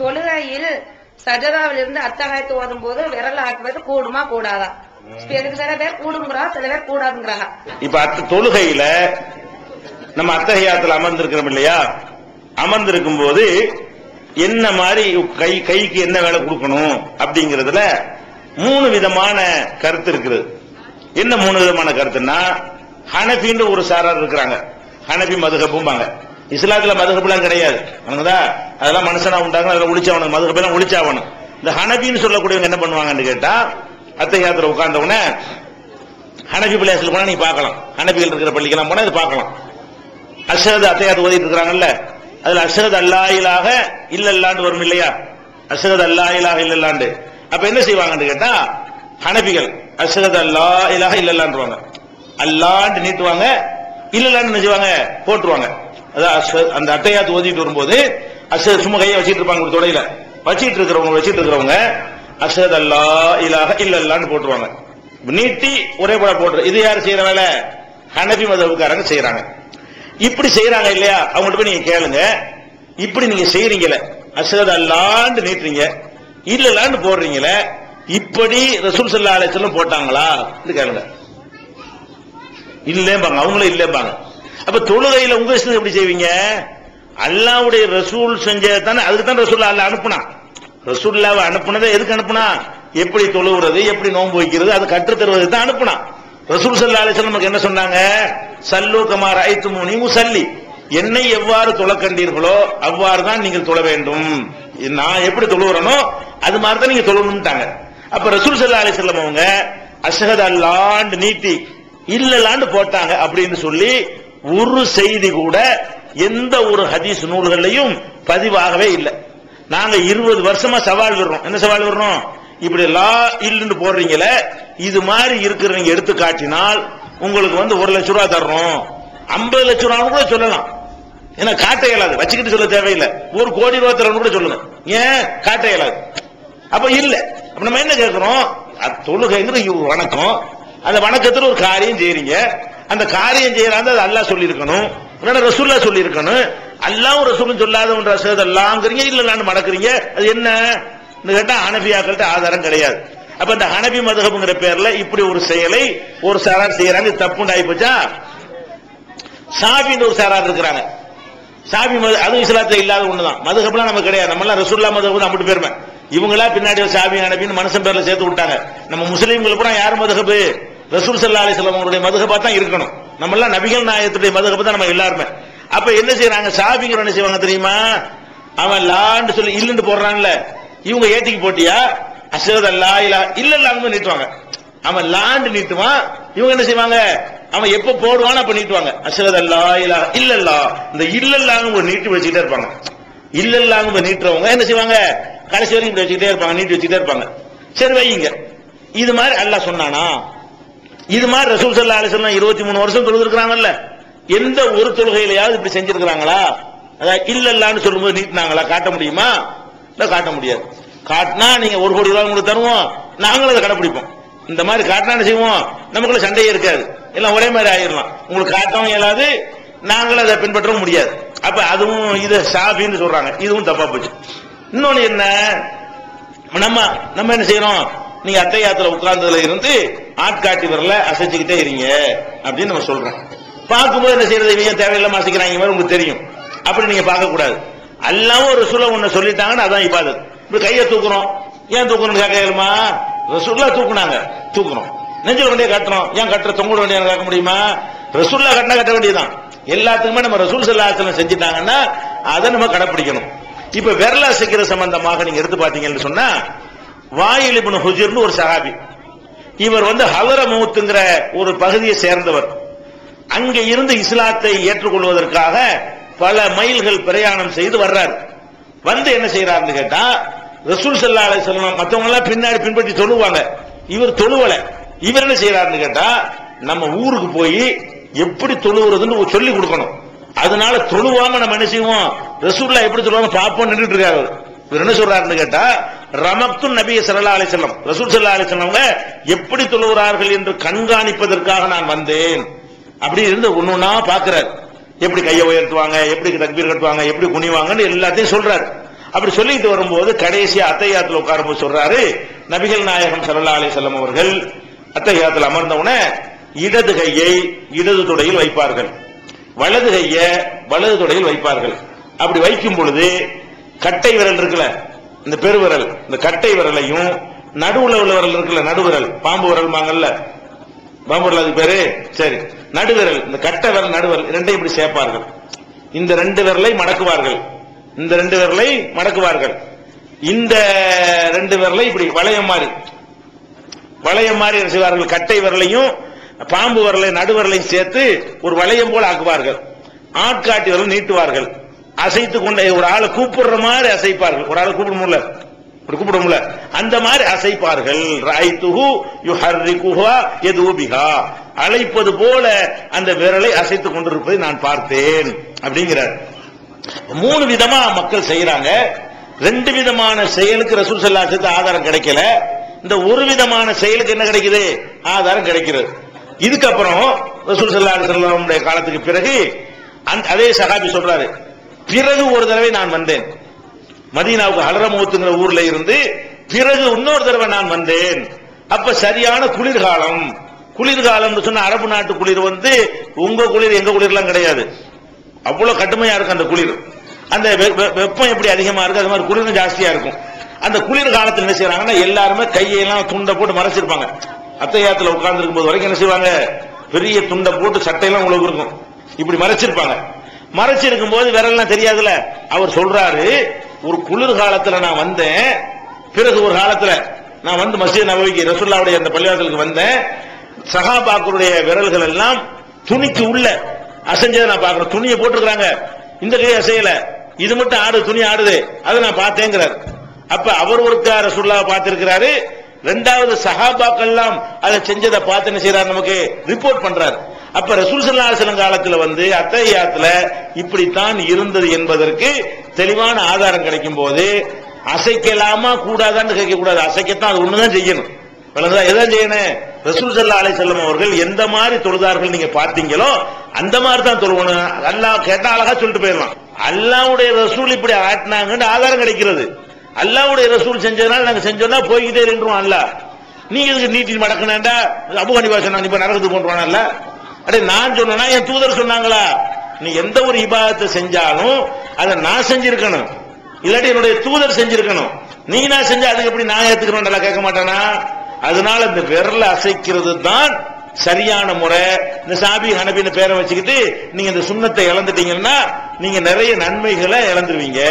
தொழுகையில் சஜதாவில் இருந்து அத்தகாயத்து ஓதும் போது விரல் ஆக்குவது கூடுமா கூடாதா? எதுக்கு சில பேர் கூடுங்கிறா சில பேர் கூடாதுங்கிறாங்க. இப்ப அத்த தொழுகையில நம்ம அத்தகையாத்துல அமர்ந்திருக்கிறோம் இல்லையா? அமர்ந்திருக்கும் போது என்ன மாதிரி கை கைக்கு என்ன வேலை கொடுக்கணும் அப்படிங்கறதுல மூணு விதமான கருத்து இருக்குது. என்ன மூணு விதமான கருத்துன்னா ஹனபின்னு ஒரு சாரார் இருக்கிறாங்க. ஹனபி மதுகப்பும்பாங்க இஸ்லாத்துல மதுகப்புலாம் கிடையாது. அவனுங்கதா அதெல்லாம் மனுஷனா உண்டாங்க அதில் ஒழிச்சாவணும் மதுகப்பெல்லாம் ஒழிச்சாவணும் இந்த ஹனபின்னு சொல்லக்கூடியவங்க என்ன பண்ணுவாங்கன்னு கேட்டா அத்தையாத்துல உட்கார்ந்த உடனே ஹனபி பிளேஸ்ல போனா நீ பார்க்கலாம். ஹனபிகள் இருக்கிற பள்ளிக்கெல்லாம் போனா இது பார்க்கலாம். அஷரத் அத்தையாத்து ஓதிட்டு இருக்கிறாங்கல்ல அதுல அஷரத் அல்லாயிலாக இல்லல்லாண்டு வரும் இல்லையா? அஷரத் அல்லாயிலாக இல்லல்லாண்டு. அப்ப என்ன செய்வாங்கன்னு கேட்டா ஹனபிகள் அஷரத் அல்லா இலாக அல்லாண்டு நீட்டுவாங்க இல்லல்லாண்டு என்ன செய்வாங்க? போட்டுருவாங்க. அந்த அட்டையாத்து ஓதிட்டு வரும்போது அஷரத் சும்மா கையை வச்சிட்டு இருப்பாங்க ஒரு தொடையில. வச்சிட்டு இருக்கிறவங்க வச்சிட்டு இருக்கிறவங்க அஷரத் அல்லா இலாக இல்லல்லான்னு போட்டுருவாங்க. நீட்டி ஒரே போல போட்டுரு இது யார் செய்யற வேலை? ஹனபி மதவுக்காரங்க செய்யறாங்க. இப்படி செய்யறாங்க இல்லையா? அவங்கள்ட்ட போய் நீங்க கேளுங்க. இப்படி நீங்க செய்யறீங்களே அஷரத் அல்லாண்டு நீட்டுறீங்க. இல்லலான்னு போடுறீங்களே இப்படி ரசூல் சல்லா அலைஹிஸ்ஸலாம் போட்டாங்களா? கேளுங்க. இல்லேம்பாங்க. அவங்களும் இல்லேம்பாங்க. அப்ப தொழுகையில உங்க இஷ்டம் எப்படி செய்வீங்க? அல்லாவுடைய ரசூல் செஞ்சதானே அதுக்கு தான் ரசூல் அல்ல அனுப்புனா. ரசூல்லாவை அனுப்புனதை எதுக்கு அனுப்புனா? எப்படி தொழுகிறது எப்படி நோன்பு வைக்கிறது அது கற்று தருவதுக்கு தான் அனுப்புனா. ரசூல் சல்லா அலிஸ்லாம் நமக்கு என்ன சொன்னாங்க? சல்லு கமார் ஐத்து மூனி சல்லி என்னை எவ்வாறு தொழ கண்டீர்களோ அவ்வாறு தான் நீங்கள் தொழ வேண்டும். நான் எப்படி தொழுகிறனோ அது மாதிரி தான் நீங்க தொழணும்ட்டாங்க. அப்ப ரசூல் சல்லா அலிஸ்லாம் அவங்க அசகத் அல்லாண்டு நீட்டி இல்லலாண்டு போட்டாங்க அப்படின்னு சொல்லி ஒரு செய்தி கூட எந்த ஒரு ஹதீஸ் நூல்கள்லையும் பதிவாகவே இல்லை. நாங்க இருபது வருஷமா சவால் விடுறோம். என்ன சவால் விடுறோம்? இப்படி லா இல்லுன்னு போடுறீங்களே இது மாதிரி இருக்கிறவங்க எடுத்து காட்டினால் உங்களுக்கு வந்து ஒரு லட்ச ரூபா தர்றோம். ஐம்பது லட்ச ரூபான்னு கூட சொல்லலாம். ஏன்னா காட்ட இயலாது. வச்சுக்கிட்டு சொல்ல தேவையில்லை. ஒரு கோடி ரூபா தரணும் கூட சொல்லுங்க. ஏன்? காட்ட இயலாது. அப்ப இல்ல. அப்ப நம்ம என்ன கேட்கிறோம் தொழுகைங்கிற வணக்கம். அந்த வணக்கத்தில் ஒரு காரியம் செய்றீங்க. அந்த காரியம் செய்யறாங்க அது அல்லா சொல்லியிருக்கணும். இல்லைன்னா ரசூல்லா சொல்லியிருக்கணும். அல்லாவும் ரசூலும் சொல்லாத ஒன்று ரசூல் அல்லாங்கிறீங்க இல்லைன்னு மடக்குறீங்க? அது என்ன? கேட்டா ஹனபியாக்கள்கிட்ட ஆதாரம் கிடையாது. அப்ப இந்த ஹனபி மதுகபுங்கிற பேர்ல இப்படி ஒரு செயலை ஒரு சாரார் செய்யறாங்க இது தப்புண்டு ஆயிப்போச்சா சாபின்னு ஒரு சாரார் இருக்கிறாங்க. சாபி மது அதுவும் இஸ்லாத்துல இல்லாத ஒண்ணுதான். மதுகப்லாம் நமக்கு கிடையாது. நம்ம எல்லாம் ரசூல்லா மதுகப் தான் அப்படி பேருமே இவங்களா பின்னாடி ஒரு சாபி ஹனபின்னு மனுஷன் பேர்ல சேர்த்து விட்டாங்க. நம்ம முஸ்லீம்களுக்கு கூட யார் மதுகபு ரசூல் சல்லா அலிஸ்லாம் அவங்களுடைய மதுகபா தான் இருக்கணும். நம்ம எல்லாம் நபிகள் நாயகத்துடைய மதுகபு தான் நம்ம எல்லாருமே. அப்ப என்ன செய்யறாங்க சாபிங்கிற என்ன செய்வாங்க தெரியுமா? அவன் லான்னு சொல்லி இல்லுன்னு போடுறான்ல. இவங்க ஏத்திக்கு போட்டியா? அஷரத் அல்லா இல்ல இல்ல இல்லாம நீட்டுவாங்க. அவன் லாண்டு நீட்டுவான். இவங்க என்ன செய்வாங்க? அவன் எப்ப போடுவான் அப்ப நீட்டுவாங்க. அசோத அல்லா இல்ல இல்லல்லா. இந்த இல்லல்லாங்க நீட்டி வச்சுக்கிட்டே இருப்பாங்க. இல்லல்லாங்க நீட்டுறவங்க என்ன செய்வாங்க? கடைசி வரைக்கும் வச்சுக்கிட்டே இருப்பாங்க நீட்டி வச்சுக்கிட்டே இருப்பாங்க. சரி வைங்க இது மாதிரி அல்லாஹ் சொன்னானா? இது மாதிரி ரசூல் சல்லா அலிஸ்லாம் இருபத்தி மூணு வருஷம் தொழுதுருக்கிறாங்கல்ல. எந்த ஒரு தொழுகையிலையாவது இப்படி செஞ்சிருக்கிறாங்களா? அதாவது இல்லல்லான்னு சொல்லும்போது நீட்டினாங்களா? காட்ட முடியுமா? இல்லை காட்ட முடியாது. காட்டினா நீங்க ஒரு கோடி ரூபாய் உங்களுக்கு தருவோம். நாங்களும் அதை கடைப்பிடிப்போம். இந்த மாதிரி காட்டினா என்ன செய்வோம்? நமக்குள்ள சண்டையே இருக்காது. எல்லாம் ஒரே மாதிரி ஆயிடலாம். உங்களுக்கு காட்டவும் இயலாது நாங்களும் அதை பின்பற்றவும் முடியாது. அப்ப அதுவும் இது சாஃபின்னு சொல்றாங்க. இதுவும் தப்பா போச்சு. இன்னொன்னு என்ன? நம்ம நம்ம என்ன செய்யறோம் நீங்க அத்தையாத்துல உட்கார்ந்ததுல இருந்து ஆட்காட்டி வரல அசைச்சுக்கிட்டே இருங்க அப்படின்னு நம்ம சொல்றோம். பார்க்கும்போது என்ன செய்யறது? இவங்க தேவையில்லாம அசைக்கிறாங்க? மாதிரி உங்களுக்கு தெரியும். அப்படி நீங்க பார்க்க கூடாது அல்லாவும் ஒரு ரசூல ஒண்ணு சொல்லிட்டாங்கன்னு அதான் இபாதத். இப்படி கையை தூக்குறோம். ஏன் தூக்குறோம் கேட்க ரசுல்லா ரசூல்லா தூக்குனாங்க. தூக்குறோம். நெஞ்சில் வண்டியை கட்டுறோம். ஏன் கட்டுற? தொங்குட வண்டியை கேட்க முடியுமா? ரசூல்லா கட்டினா கட்ட வேண்டியதுதான். எல்லாத்துக்குமே நம்ம ரசூல் சல்லாசலம் செஞ்சுட்டாங்கன்னா அதை நம்ம கடைப்பிடிக்கணும். இப்ப விரல அசைக்கிற சம்பந்தமாக நீங்க எடுத்து பாத்தீங்கன்னு சொன்னா வாயில் இப்னு ஹுஜர்னு ஒரு சஹாபி. இவர் வந்து ஹலரமூத்துங்கிற ஒரு பகுதியை சேர்ந்தவர். அங்க இருந்து இஸ்லாத்தை ஏற்றுக்கொள்வதற்காக பல மைல்கள் பிரயாணம் செய்து வர்றார். வந்து என்ன செய்யறாருன்னு கேட்டா ரசூல் சல்லா அலை சொல்லணும் மற்றவங்க எல்லாம் பின்னாடி பின்பற்றி தொழுவாங்க. இவர் தொழுவல. இவர் என்ன செய்யறாருன்னு கேட்டா நம்ம ஊருக்கு போய் எப்படி தொழுவுறதுன்னு சொல்லி கொடுக்கணும். அதனால தொழுவாம நம்ம என்ன செய்வோம்? ரசூல்லா எப்படி சொல்லுவாங்க பாப்போம் நின்றுட்டு இருக்காரு இவர் என்ன சொல்றாருன்னு கேட்டா ரமக்து நபிய சல்லா அலிசல்லம் ரசூல் சல்லா அலிசல்லவங்க எப்படி தொழுகிறார்கள் என்று கண்காணிப்பதற்காக நான் வந்தேன். அப்படி இருந்து ஒன்னொன்னா பாக்குறாரு எப்படி கையை உயர்த்துவாங்க எப்படி தக்பீர் கட்டுவாங்க எப்படி குனிவாங்கன்னு எல்லாத்தையும் சொல்றாரு. அப்படி சொல்லிட்டு வரும்போது கடைசி அத்தையாத்துல உட்காரும்போது சொல்றாரு நபிகள் நாயகம் சல்லா அலைஹி செல்லம் அவர்கள் அத்தையாத்துல அமர்ந்தவுடனே இடது கையை இடது தொடையில் வைப்பார்கள். வலது கைய வலது தொடையில் வைப்பார்கள். அப்படி வைக்கும் பொழுது கட்டை விரல் இருக்குல்ல இந்த பெருவிரல் இந்த கட்டை விரலையும் நடுவுல உள்ள விரல் இருக்குல்ல நடுவிரல் பாம்பு விரல் மாங்கல்ல. பாம்பு விரல் அதுக்கு பேரு? சரி. நடுவிரல் இந்த கட்டை விரல் நடுவிரல் ரெண்டையும் இப்படி சேர்ப்பார்கள். இந்த ரெண்டு விரலை மடக்குவார்கள். இந்த ரெண்டு விரலை மடக்குவார்கள். இந்த ரெண்டு விரலை இப்படி வளையம் மாதிரி வளையம் மாதிரி செய்வார்கள்? கட்டை விரலையும் பாம்பு விரலை நடுவிரலையும் சேர்த்து ஒரு வளையம் போல ஆக்குவார்கள். ஆட்காட்டி விரல் நீட்டுவார்கள். அசைத்து கொண்டே ஒரு ஆளை கூப்பிடுற மாதிரி அசைப்பார்கள். ஒரு ஆளை கூப்பிட முடியல. கூப்பிட முடியல. அந்த மாதிரி அசைப்பார்கள். ராய்த்துஹு யுஹர்ரிகுஹா யதூபிஹா. அழைப்பது போல அந்த விரலை அசைத்துக் கொண்டிருப்பதை நான் பார்த்தேன். அப்படிங்கிறார். மூணு விதமா மக்கள் செய்யறாங்க ரெண்டு விதமான செயலுக்கு ரசூல் சல்லாசத்து ஆதாரம் கிடைக்கல. இந்த ஒரு விதமான செயலுக்கு என்ன கிடைக்குது? ஆதாரம் கிடைக்கிறது. இதுக்கப்புறம் ரசூல் சல்லா செல்லமுடைய காலத்துக்கு பிறகு அதே சகாபி சொல்றாரு. பிறகு ஒரு தடவை நான் வந்தேன். மதீனாவுக்கு அலரமுகத்துங்கிற ஊர்ல இருந்து பிறகு இன்னொரு தடவை நான் வந்தேன். அப்ப சரியான குளிர்காலம். குளிர்காலம்னு சொன்ன அரபு நாட்டு குளிர் வந்து உங்க குளிர் எங்க குளிர்லாம் கிடையாது. அவ்வளவு கடுமையா இருக்கும் அந்த குளிர். அந்த வெ- வெப்பம் எப்படி அதிகமா இருக்கு அது மாதிரி குளிரும் ஜாஸ்தியா இருக்கும். அந்த குளிர் காலத்தில் என்ன செய்யறாங்கன்னா எல்லாருமே கையெல்லாம் துண்டை போட்டு மறைச்சிருப்பாங்க. அத்தையாத்துல உட்கார்ந்து இருக்கும்போது வரைக்கும் என்ன செய்வாங்க? பெரிய துண்டை போட்டு சட்டையெல்லாம் உங்களுக்கு இருக்கும் இப்படி மறைச்சிருப்பாங்க. மறைச்சிருக்கும் போது விரல்லாம் தெரியாதுல அவர் சொல்றாரு ஒரு குளிர் காலத்துல நான் வந்தேன். பிறகு ஒரு காலத்துல நான் வந்து மசீத் நபவிக்கு ரசுல்லாவுடைய அந்த பள்ளிவாசலுக்கு வந்தேன். சகாபாக்களுடைய விரல்கள் எல்லாம் துணிக்கு உள்ள. அசைஞ்சதை நான் பாக்குறேன் துணியை போட்டிருக்கிறாங்க. இந்த கை அசையல. இது மட்டும் ஆடு துணி ஆடுது. அதை நான் பார்த்தேங்கிறார். அப்ப அவர் ஒருக்கா ரசுல்லா பார்த்திருக்கிறாரு. ரெண்டாவது சகாபாக்கள் எல்லாம் அதை செஞ்சதை பார்த்து என்ன செய்யறாரு நமக்கு ரிப்போர்ட் பண்றாரு. அப்ப ரசூல் சல்லாசலம் காலத்துல வந்து அத்தையாத்துல இப்படித்தான் இருந்தது என்பதற்கு தெளிவான ஆதாரம் கிடைக்கும் போது அசைக்கலாமா கூடாதான்னு கேட்க கூடாது. அசைக்கத்தான் அது ஒண்ணுதான் செய்யணும். விளங்குதா எதான் செய்யணும்? ரசூல் சல்லா அலை செல்லம் அவர்கள் எந்த மாதிரி தொழுதார்கள் நீங்க பார்த்தீங்களோ அந்த மாதிரி தான் தொழுவணும். அல்லாஹ் கேட்டா அழகா சொல்லிட்டு போயிடலாம். அல்லாவுடைய ரசூல் இப்படி ஆட்டினாங்கன்னு ஆதாரம் கிடைக்கிறது. அல்லாவுடைய ரசூல் செஞ்சதுனால நாங்க செஞ்சோம்னா போய்கிட்டே இருந்துருவோம் அல்ல நீ எதுக்கு நீட்டி மடக்கணேண்டா அபு ஹனிஃபா சொன்னா இப்ப நரகத்துக்கு போன்றானல்ல அடே நான் சொன்னா என் தூதர் சொன்னாங்களா? நீ எந்த ஒரு இபாதத்தை செஞ்சாலும் அதை நான் செஞ்சிருக்கணும். இல்லாட்டி என்னுடைய தூதர் செஞ்சிருக்கணும். நீ நான் செஞ்சா அதுக்கு எப்படி நான் ஏத்துக்கிறோம் கேட்க மாட்டானா? அதனால இந்த விரல அசைக்கிறது தான் சரியான முறை. இந்த சாபி ஹனபின்னு பேரை வச்சுக்கிட்டு நீங்க இந்த சுண்ணத்தை இழந்துட்டீங்கன்னா நீங்க நிறைய நன்மைகளை இழந்துருவீங்க.